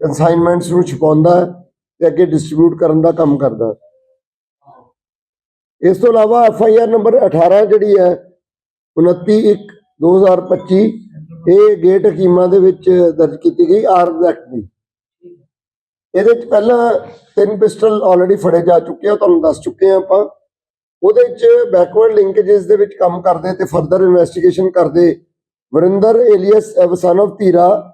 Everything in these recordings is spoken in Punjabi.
ਕਨਸਾਈਨਮੈਂਟਸ ਨੂੰ ਛੁਪਾਉਂਦਾ ਤੇ ਅੱਗੇ ਡਿਸਟ੍ਰੀਬਿਊਟ ਕਰਨ ਦਾ ਕੰਮ ਕਰਦਾ ਇਸ ਤੋਂ ਇਲਾਵਾ ਐਫ ਆਈ ਆਰ ਨੰਬਰ 18 ਜਿਹੜੀ ਹੈ 29 1 2025 ਇਹ ਗੇਟ ਹਕੀਮਾਂ ਦੇ ਵਿੱਚ ਦਰਜ ਕੀਤੀ ਗਈ ਆਰਮਜ਼ ਐਕਟ ਦੀ। ਇਹਦੇ ਚ ਪਹਿਲਾਂ ਤਿੰਨ ਪਿਸਟਲ ਆਲਰੇਡੀ ਫੜੇ ਜਾ ਚੁੱਕੇ ਆ ਤੁਹਾਨੂੰ ਦੱਸ ਚੁੱਕੇ ਆ ਆਪਾਂ। ਉਹਦੇ ਵਿੱਚ ਬੈਕਵਰਡ ਲਿੰਕੇजेस ਦੇ ਵਿੱਚ ਕੰਮ ਕਰਦੇ ਤੇ ਫਰਦਰ ਇਨਵੈਸਟੀਗੇਸ਼ਨ ਕਰਦੇ ਵਰਿੰਦਰ ਏਲੀਅਸ ਸਨ ਧੀਰਾ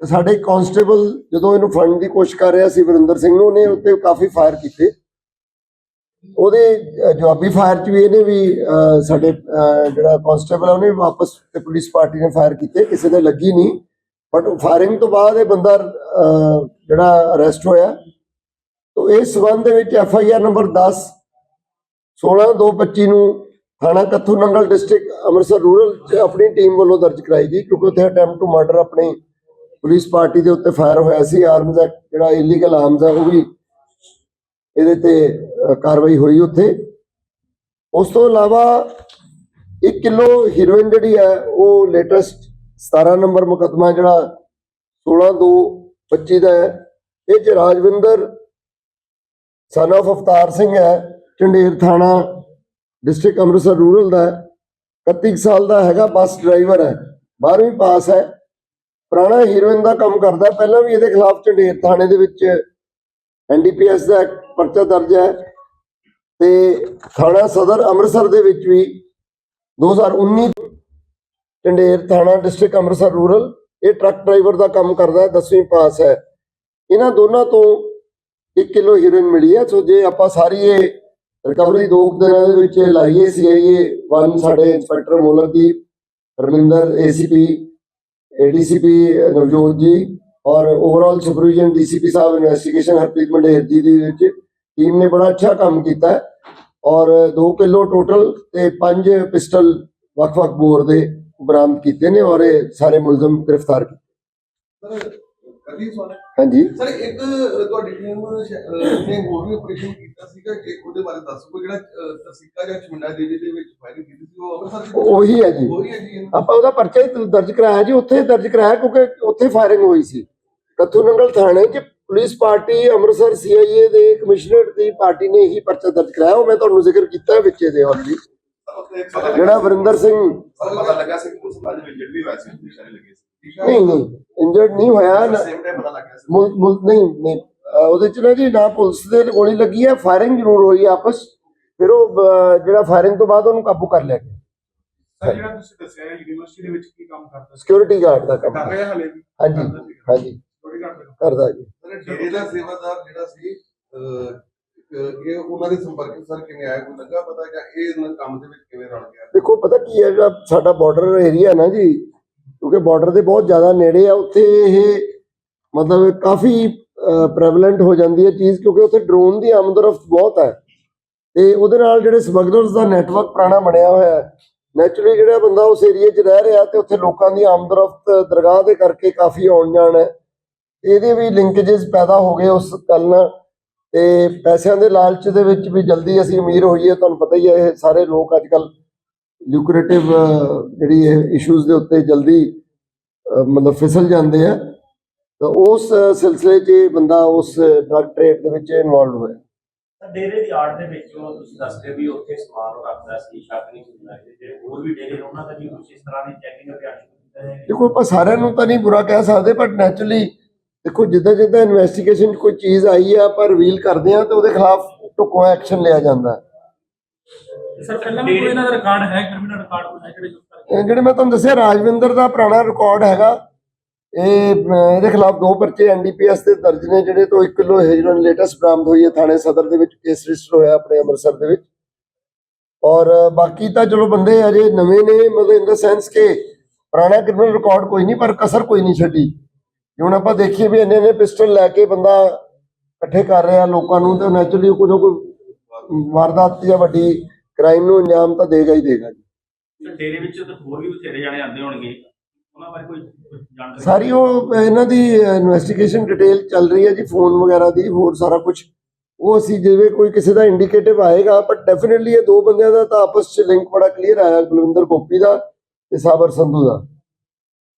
ਤੇ ਸਾਡੇ ਕਾਂਸਟੇਬਲ ਜਦੋਂ ਇਹਨੂੰ ਫੜਨ ਦੀ ਕੋਸ਼ਿਸ਼ ਕਰ ਰਿਹਾ ਸੀ ਵਰਿੰਦਰ ਸਿੰਘ ਨੂੰ ਉਹਨੇ ਉੱਤੇ ਕਾਫੀ ਫਾਇਰ ਕੀਤੇ। ਉਹਦੇ ਜਵਾਬੀ ਫਾਇਰ ਚ ਵੀ ਇਹਨੇ ਵੀ ਸਾਡੇ ਜਿਹੜਾ ਕਾਂਸਟੇਬਲ ਉਹਨੇ ਵੀ ਵਾਪਸ ਤੇ ਪੁਲਿਸ ਪਾਰਟੀ ਨੇ ਫਾਇਰ ਕੀਤੇ ਕਿਸੇ ਦੇ ਲੱਗੀ ਨਹੀਂ। ਬਟ ਫਾਇਰਿੰਗ ਤੋਂ ਬਾਅਦ ਇਹ ਬੰਦਾ ਅ, ਜਿਹੜਾ ਅਰੈਸਟ ਹੋਇਆ। ਤੋ ਇਸ ਸਬੰਧ ਦੇ ਵਿੱਚ ਐਫ ਆਈ ਆਰ ਨੰਬਰ 10 16 225 ਨੂੰ ਥਾਣਾ ਕੱਥੂ ਨੰਗਲ ਡਿਸਟ੍ਰਿਕਟ ਅੰਮ੍ਰਿਤਸਰ ਰੂਰਲ ਚ ਆਪਣੀ ਟੀਮ ਵੱਲੋਂ ਦਰਜ ਕਰਾਈ ਗਈ ਕਿਉਂਕਿ ਉੱਥੇ ਅਟੈਂਪਟ ਟੂ ਮਰਡਰ ਆਪਣੇ ਪੁਲਿਸ ਪਾਰਟੀ ਦੇ ਉੱਤੇ ਫਾਇਰ ਹੋਇਆ ਸੀ ਆਰਮਜ਼ ਐਕਟ ਜਿਹੜਾ ਇਲੀਗਲ ਆਰਮਸ ਹੈ ਉਹ ਵੀ ਇਹਦੇ ਤੇ ਕਾਰਵਾਈ ਹੋਈ ਉੱਥੇ। ਉਸ ਤੋਂ ਇਲਾਵਾ 1 ਕਿਲੋ ਹੀਰੋਇਨ ਜਿਹੜੀ ਹੈ, ਉਹ ਲੇਟੈਸਟ 17 ਨੰਬਰ ਮੁਕੱਦਮਾ ਜਿਹੜਾ 16 2 25 ਦਾ ਹੈ। ਇਹ ਚ ਰਾਜਵਿੰਦਰ ਸਨ of ਅਵਤਾਰ ਸਿੰਘ ਹੈ, ਝੰਡੇਰ ਥਾਣਾ ਡਿਸਟ੍ਰਿਕਟ ਅੰਮ੍ਰਿਤਸਰ ਰੂਰਲ ਦਾ ਹੈ। 31 ਸਾਲ ਦਾ ਹੈਗਾ, ਬੱਸ ਡਰਾਈਵਰ ਹੈ। 12ਵੀਂ ਪਾਸ ਹੈ। ਪੁਰਾਣਾ ਹੀਰੋਇਨ ਦਾ ਕੰਮ ਕਰਦਾ, ਪਹਿਲਾਂ ਵੀ ਇਹਦੇ ਖਿਲਾਫ ਝੰਡੇਰ ਥਾਣੇ ਦੇ ਵਿੱਚ ਐਨਡੀਪੀਐਸ ਦਾ ਪਰਚਾ ਦਰਜ ਹੈ ਤੇ ਥਾਣਾ ਸਦਰ ਅੰਮ੍ਰਿਤਸਰ ਦੇ ਵਿੱਚ ਵੀ 2019 ਝੰਡੇਰ ਥਾਣਾ ਡਿਸਟ੍ਰਿਕਟ ਅੰਮ੍ਰਿਤਸਰ ਰੂਰਲ, ਇਹ ਟਰੱਕ ਡਰਾਈਵਰ ਦਾ ਕੰਮ ਕਰਦਾ ਹੈ 10ਵੀਂ ਪਾਸ ਹੈ। ਇਹਨਾਂ ਦੋਨਾਂ ਤੋਂ 1 ਕਿਲੋ ਹੀਰੋਇਨ ਮਿਲੀ ਹੈ, ਸੋ ਜੇ ਆਪਾਂ ਸਾਰੀ ਇਹ ਰਿਕਵਰੀ ਦੋ ਦਿਨਾਂ ਦੇ ਵਿੱਚ ਲਾਈਏ ਸੀਆਈਏ ਵਨ ਸਾਡੇ ਇੰਸਪੈਕਟਰ ਮੋਲਕ ਦੀ, ਰਮਿੰਦਰ ਏਸੀਪੀ ਏਡੀਸੀਪੀ ਨਵਜੋਤ ਜੀ ਔਰ ਓਵਰਆਲ ਸੁਪਰਵੀਜ਼ਨ ਡੀਸੀਪੀ ਸਾਹਿਬ ਇਨਵੈਸਟੀਗੇਸ਼ਨ ਹਰਪ੍ਰੀਤ ਮੰਡੇਰ ਜੀ ਦੇ ਵਿੱਚ ਟੀਮ ਨੇ ਬੜਾ ਅੱਛਾ ਕੰਮ ਕੀਤਾ ਔਰ 2 ਕਿਲੋ ਟੋਟਲ ਤੇ 5 ਪਿਸਟਲ ਵੱਖ-ਵੱਖ ਬੋਰ ਦੇ ਬਰਾਮਦ ਕੀਤੇ ਨੇ ਔਰ ਇਹ ਸਾਰੇ ਮੁਲਜ਼ਮ ਗ੍ਰਿਫਤਾਰ ਕੀਤੇ ਹਾਂਜੀ। ਸਰ ਇੱਕ ਤੁਹਾਡੀ ਟੀਮ ਨੇ ਹੋਰ ਵੀ ਆਪਰੇਸ਼ਨ ਕੀਤਾ ਸੀਗਾ ਕਿ ਉਹਦੇ ਬਾਰੇ ਦੱਸੋ ਜਿਹੜਾ ਤਸੀਕਾ ਜਾਂ ਚਮੰਡਾ ਦੇਵੀ ਦੇ ਵਿੱਚ ਫਾਇਰਿੰਗ ਕੀਤੀ ਸੀ ਉਹ ਅੰਮ੍ਰਿਤਸਰ ਉਹ- ਹੈ ਜੀ। ਉਹੀ ਹੈ ਜੀ ਆਪਾਂ ਉਹਦਾ ਪਰਚਾ ਹੀ ਦਰਜ ਕਰਾਇਆ ਜੀ ਉੱਥੇ ਦਰਜ ਕਰਾਇਆ ਕਿਉਂਕਿ ਉੱਥੇ ਫਾਇਰਿੰਗ ਹੋਈ ਸੀ। ਕੱਥੂ ਨੰਗਲ ਥਾਣੇ 'ਚ ਪੁਲਿਸ ਪਾਰਟੀ ਅੰਮ੍ਰਿਤਸਰ ਸੀਆਈਏ ਦੇ ਕਮਿਸ਼ਨਰੇਟ ਦੀ ਪਾਰਟੀ ਨੇ ਹੀ ਪਰਚਾ ਦਰਜ ਕਰਾਇਆ ਉਹ ਮੈਂ ਤੁਹਾਨੂੰ ਜ਼ਿਕਰ ਕੀਤਾ ਵਿੱਚੇ ਦੇ ਆਲਰੇਡੀ ਜਿਹੜਾ ਵਰਿੰਦਰ ਸਿੰਘ ਪਤਾ ਲੱਗਾ ਸੀ ਕਿ ਉਸ ਬਾਅਦ ਵਿੱਚ ਜਿਹੜੀ ਹੋਇਆ ਸੀ ਨਿਸ਼ਾਨੇ ਲੱਗੇ ਸੀ। ਨਹੀਂ ਨਹੀਂ। ਇੰਜਰਡ ਨਹੀਂ ਹੋਇਆ ਨਾ- ਸੇਮ ਟਾਈਮ ਪਤਾ ਲੱਗਾ ਸੀ। ਮੁਲ- ਮੁਲ- ਨਹੀਂ ਨਹੀਂ ਅਹ ਉਹਦੇ ਚ ਨਾ ਜੀ ਨਾ ਪੁਲਿਸ ਦੇ ਗੋਲੀ ਲੱਗੀ ਹੈ ਫਾਇਰਿੰਗ ਜ਼ਰੂਰ ਹੋਈ ਹੈ ਆਪਸ। ਫਿਰ ਉਹ ਅਹ, ਜਿਹੜਾ ਫਾਇਰਿੰਗ ਤੋਂ ਬਾਅਦ ਉਹਨੂੰ ਕਾਬੂ ਕਰ ਲਿਆ ਗਿਆ। ਸਰ ਜਿਹੜਾ ਤੁਸੀਂ ਦੱਸਿਆ ਯੂਨੀਵਰਸਿਟੀ ਦੇ ਵਿੱਚ ਕੀ ਕੰਮ ਕਰਦਾ ਸੀ? ਸਿਕਿਉਰਿਟੀ ਗਾਰਡ ਦਾ ਕੰਮ। ਕਰ ਰਿਹਾ ਹਲੇ? ਵੀ ਹਾਂਜੀ ਹਾਂਜੀ। ਥੋੜੀ ਘੱਟ ਦਾ ਕਰਦਾ ਜੀ। ਸਰ ਡੇਰੇ ਦਾ ਸੇਵਾਦਾਰ ਜਿਹੜਾ ਸੀ ਅਹ, ਅਹ, ਇਹ ਉਹਨਾਂ ਦੇ ਸੰਪਰਕ ਵਿੱਚ ਸਰ ਕਿਵੇਂ ਆਇਆ? ਕੋਈ ਲੱਗਾ ਪਤਾ ਕਿ ਇਹ ਇਹਨਾਂ ਕੰਮ ਦੇ ਵਿੱਚ ਕਿਵੇਂ ਰਲ ਗਿਆ? ਦੇਖੋ ਪਤਾ ਕੀ ਹੈ ਜਿਹੜਾ ਸਾਡਾ ਬਾਰਡਰ ਏਰੀਆ ਨਾ ਜੀ ਕਿਉਂਕਿ ਬਾਰਡਰ ਦੇ ਬਹੁਤ ਜ਼ਿਆਦਾ ਨੇੜੇ ਆ, ਉੱਥੇ ਇਹ ਮਤਲਬ ਕਾਫੀ ਪ੍ਰੈਵਲੈਂਟ ਹੋ ਜਾਂਦੀ ਹੈ ਚੀਜ਼ ਕਿਉਂਕਿ ਉੱਥੇ ਡਰੋਨ ਦੀ ਆਮਦਰਫਤ ਬਹੁਤ ਹੈ। ਤੇ ਉਹਦੇ ਨਾਲ ਜਿਹੜੇ ਸਮਗਲਰਸ ਦਾ ਨੈਟਵਰਕ ਪੁਰਾਣਾ ਬਣਿਆ ਹੋਇਆ ਹੈ ਨੈਚੁਰਲੀ ਜਿਹੜਾ ਬੰਦਾ ਉਸ ਏਰੀਆ 'ਚ ਰਹਿ ਰਿਹਾ ਤੇ ਉੱਥੇ ਲੋਕਾਂ ਦੀ ਆਮਦਰਫਤ ਦਰਗਾਹ ਦੇ ਕਰਕੇ ਕਾਫੀ ਆਉਣ ਜਾਣ ਹੈ। ਇਹਦੇ ਵੀ ਲਿੰਕੇजेस ਪੈਦਾ ਹੋ ਗਏ ਉਸ ਗੱਲ ਨਾਲ ਤੇ ਪੈਸਿਆਂ ਦੇ ਲਾਲਚ ਦੇ ਵਿੱਚ ਵੀ ਜਲਦੀ ਅਸੀਂ ਅਮੀਰ ਹੋਈਏ, ਤੁਹਾਨੂੰ ਪਤਾ ਹੀ ਹੈ ਇਹ ਸਾਰੇ ਲੋਕ ਅੱਜ ਕੱਲ ਲੂਕਰੇਟਿਵ ਜਿਹੜੀ ਇਹ ਇਸ਼ੂਜ਼ ਦੇ ਉੱਤੇ ਜਲਦੀ ਮਤਲਬ ਫਿਸਲ ਜਾਂਦੇ ਆ। ਤਾਂ ਉਸ ਸਿਲਸਿਲੇ 'ਚ ਬੰਦਾ ਉਸ ਡਰਗ ਟ੍ਰੇਡ ਦੇ ਵਿੱਚ ਇਨਵੋਲਵ ਹੋਇਆ। ਡੇਰੇ ਦੀ ਆੜ ਦੇ ਵਿੱਚੋਂ ਤੁਸੀਂ ਦੱਸਦੇ ਵੀ ਉੱਥੇ ਸਮਾਨ ਉਹ ਰੱਖਦਾ ਸੀ ਸ਼ੱਕ ਨਹੀਂ ਹੁੰਦਾ ਕਿ ਜਿਹੜੇ ਹੋਰ ਵੀ ਡੇਰੇ ਉਹਨਾਂ ਦਾ ਵੀ ਕੁਝ ਇਸ ਤਰ੍ਹਾਂ ਦੀ ਚੈਕਿੰਗ ਅਭਿਆਨ ਸ਼ੁਰੂ ਕੀਤਾ ਜਾਏਗਾ ਦੇਖੋ ਆਪਾਂ ਸਾਰਿਆਂ ਨੂੰ ਤਾਂ ਨਹੀਂ ਬੁਰਾ ਕਹਿ ਸਕਦੇ ਬਟ ਨੈਚੁਰਲੀ ਦੇਖੋ ਜਿੱਦਾਂ ਜਿੱਦਾਂ ਇਨਵੈਸਟੀਗੇਸ਼ਨ ਕੋਈ ਚੀਜ਼ ਆਈ ਹੈ ਆਪਾਂ ਰਿਵੀਲ ਕਰਦੇ ਆ ਤੇ ਉਹਦੇ ਖਿਲਾਫ ਢੁਕਵਾਂ ਐਕਸ਼ਨ ਲਿਆ ਜਾਂਦਾ। ਹੈ ਸਰ ਪਹਿਲਾਂ ਕੋਈ ਇਹਨਾਂ ਦਾ ਰਿਕਾਰਡ ਹੈ ਕ੍ਰਿਮੀਨਲ ਰਿਕਾਰਡ ਕੋਈ ਹੈ ਜਿਹੜੇ ਇਹ ਜਿਹੜੇ ਮੈਂ ਤੁਹਾਨੂੰ ਦੱਸਿਆ ਰਾਜਵਿੰਦਰ ਦਾ ਪੁਰਾਣਾ ਰਿਕਾਰਡ ਹੈਗਾ। ਇਹ ਅਮ, ਇਹਦੇ ਖਿਲਾਫ ਦੋ ਪਰਚੇ ਐਨਡੀਪੀਐਸ ਦੇ ਦਰਜ ਨੇ ਜਿਹੜੇ ਤੋਂ 1 ਕਿਲੋ ਹੈਰੋਇਨ ਲੇਟੈਸਟ ਬਰਾਮਦ ਹੋਈ ਹੈ ਥਾਣੇ ਸਦਰ ਦੇ ਵਿੱਚ ਕੇਸ ਰਜਿਸਟਰ ਹੋਇਆ ਆਪਣੇ ਅੰਮ੍ਰਿਤਸਰ ਦੇ ਵਿੱਚ। ਔਰ ਅ, ਬਾਕੀ ਤਾਂ ਚਲੋ ਬੰਦੇ ਅਜੇ ਨਵੇਂ ਨੇ ਮਤਲਬ ਇਨ ਦਾ ਸੈਂਸ ਕਿ ਪੁਰਾਣਾ ਕ੍ਰਿਮੀਨਲ ਰਿਕਾਰਡ ਕੋਈ ਨਹੀਂ ਪਰ ਕਸਰ ਕੋਈ ਨਹੀਂ ਛੱਡੀ। ਜੇ ਹੁਣ ਆਪਾਂ ਦੇਖੀਏ ਵੀ ਇੰਨੇ ਨੇ ਪਿਸਟਲ ਲੈ ਕੇ ਬੰਦਾ ਇਕੱਠੇ ਕਰ ਰਿਹਾ ਲੋਕਾਂ ਨੂੰ ਤੇ ਨੈਚੁਰਲੀ ਕੋਈ ਨਾ ਕੋਈ ਵਾਰਦਾਤ ਜਾਂ ਵੱਡੀ ਕ੍ਰਾਈਮ ਨੂੰ ਅੰਜਾਮ ਤਾਂ ਦੇਗਾ ਹੀ ਦੇਗਾ ਜੀ। ਤੇ ਡੇਰੇ ਵਿੱਚ ਤਾਂ ਹੋਰ ਵੀ ਬਥੇਰੇ ਜਾਣੇ ਆਉਂਦੇ ਹੋਣਗੇ। ਉਹਨਾਂ ਬਾਰੇ ਕੋਈ ਜਾਣਕਾਰੀ? ਸਾਰੀ ਉਹ ਇਹਨਾਂ ਦੀ ਇਨਵੈਸਟੀਗੇਸ਼ਨ ਡਿਟੇਲ ਚੱਲ ਰਹੀ ਹੈ ਜੀ ਫੋਨ ਵਗੈਰਾ ਦੀ ਹੋਰ ਸਾਰਾ ਕੁਝ ਉਹ ਅਸੀਂ ਜਿਵੇਂ ਕੋਈ ਕਿਸੇ ਦਾ ਇੰਡੀਕੇਟਿਵ ਆਏਗਾ ਬਟ ਡੈਫੀਨਿਟਲੀ ਇਹ ਦੋ ਬੰਦਿਆਂ ਦਾ ਤਾਂ ਆਪਸ ਚ ਲਿੰਕ ਬੜਾ ਕਲੀਅਰ ਆਇਆ ਬਲਵਿੰਦਰ ਗੋਪੀ ਦਾ ਤੇ ਸਾਬਰ ਸੰਧੂ ਦਾ।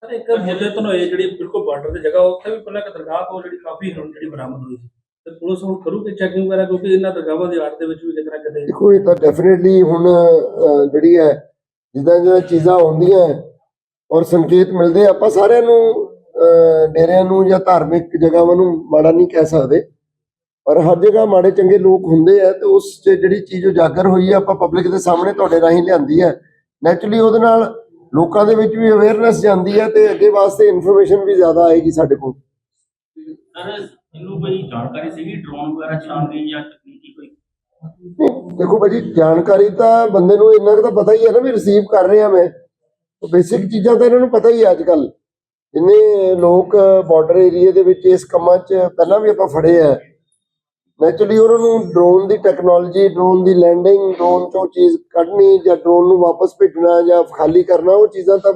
ਸਰ ਇੱਕ ਤੋਂ ਇਹ ਜਿਹੜੀ ਬਿਲਕੁਲ ਬਾਰਡਰ ਦੀ ਜਗ੍ਹਾ ਉੱਥੇ ਵੀ ਪਹਿਲਾਂ ਇੱਕ ਦਰਗਾਹ ਤੋਂ ਜਿਹੜੀ ਕਾਫੀ ਹੀਰੋਇਨ ਜਿਹੜੀ ਬਰਾਮਦ ਹੋਈ ਸੀ। ਤੇ ਪੁਲਿਸ ਹੁਣ ਕਰੂਗੀ ਚੈਕਿੰਗ ਵਗੈਰਾ ਕਿਉਂਕਿ ਇਹਨਾਂ ਦਰਗਾਹਾਂ ਦੀ ਆੜ ਦੇ ਵਿੱਚ ਵੀ ਕਿਤੇ ਨਾ ਕਿਤੇ ਦੇਖੋ ਇਹ ਤਾਂ ਡੈਫੀਨਿਟਲੀ ਹੁਣ ਅਹ, ਜਿਹੜੀ ਹੈ ਜਿੱਦਾਂ ਜਿੱਦਾਂ ਚੀਜ਼ਾਂ ਆਉਂਦੀਆਂ ਹੈ ਔਰ ਸੰਕੇਤ ਮਿਲਦੇ ਆ, ਆਪਾਂ ਸਾਰਿਆਂ ਨੂੰ ਅਹ, ਡੇਰਿਆਂ ਨੂੰ ਜਾਂ ਧਾਰਮਿਕ ਜਗ੍ਹਾਵਾਂ ਨੂੰ ਮਾੜਾ ਨਹੀਂ ਕਹਿ ਸਕਦੇ। ਪਰ ਹਰ ਜਗ੍ਹਾ ਮਾੜੇ ਚੰਗੇ ਲੋਕ ਹੁੰਦੇ ਆ ਤੇ ਉਸ 'ਚ ਜਿਹੜੀ ਚੀਜ਼ ਉਜਾਗਰ ਹੋਈ ਹੈ ਆਪਾਂ ਪਬਲਿਕ ਦੇ ਸਾਹਮਣੇ ਤੁਹਾਡੇ ਰਾਹੀਂ ਲਿਆਂਦੀ ਹੈ। ਨੈਚੁਰਲੀ ਉਹਦੇ ਨਾਲ ਲੋਕਾਂ ਦੇ ਵਿੱਚ ਵੀ ਅਵੇਅਰਨੈਸ ਜਾਂਦੀ ਹੈ ਤੇ ਅੱਗੇ ਵਾਸਤੇ ਇਨਫੋਰਮੇਸ਼ਨ ਵੀ ਜ਼ਿਆਦਾ ਆਏਗੀ ਸਾਡੇ ਕੋਲ। ਸਰ ਇਹਨੂੰ ਕੋਈ ਜਾਣਕਾਰੀ ਸੀਗੀ ਡਰੋਨ ਵਗੈਰਾ ਚਲਾਉਣ ਜਾਂ ਤਕਨੀਕੀ ਕੋਈ? ਨਹੀਂ, ਦੇਖੋ ਭਾਜੀ ਜਾਣਕਾਰੀ ਤਾਂ ਬੰਦੇ ਨੂੰ ਇੰਨਾ ਕੁ ਤਾਂ ਪਤਾ ਹੀ ਹੈ ਨਾ ਵੀ ਰਿਸੀਵ ਕਰ ਰਿਹਾ ਮੈਂ। ਬੇਸਿਕ ਚੀਜ਼ਾਂ ਤਾਂ ਇਹਨਾਂ ਨੂੰ ਪਤਾ ਹੀ ਹੈ ਅੱਜ ਕੱਲ ਜਿੰਨੇ ਲੋਕ ਬਾਰਡਰ ਏਰੀਆ ਦੇ ਵਿੱਚ ਇਸ ਕੰਮਾਂ 'ਚ ਪਹਿਲਾਂ ਵੀ ਆਪਾਂ ਫੜੇ ਆ। ਨੈਚੁਰਲੀ ਉਹਨਾਂ ਨੂੰ ਡਰੋਨ ਦੀ ਟੈਕਨੋਲੋਜੀ ਡਰੋਨ ਦੀ ਲੈਂਡਿੰਗ ਡਰੋਨ ਤੋਂ ਚੀਜ਼ ਕੱਢਣੀ ਜਾਂ ਡਰੋਨ ਨੂੰ ਵਾਪਸ ਭੇਜਣਾ ਜਾਂ ਖਾਲੀ ਕਰਨਾ ਉਹ ਚੀਜ਼ਾਂ ਤਾਂ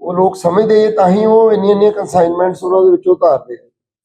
ਉਹ ਲੋਕ ਸਮਝਦੇ ਆ, ਤਾਂ ਹੀ ਉਹ ਇੰਨੀਆਂ ਇੰਨੀਆਂ ਕੰਸਾਈਨਮੈਂਟਸ ਉਹਨਾਂ ਦੇ ਵਿੱਚੋਂ ਉਤਾਰਦੇ ਆ।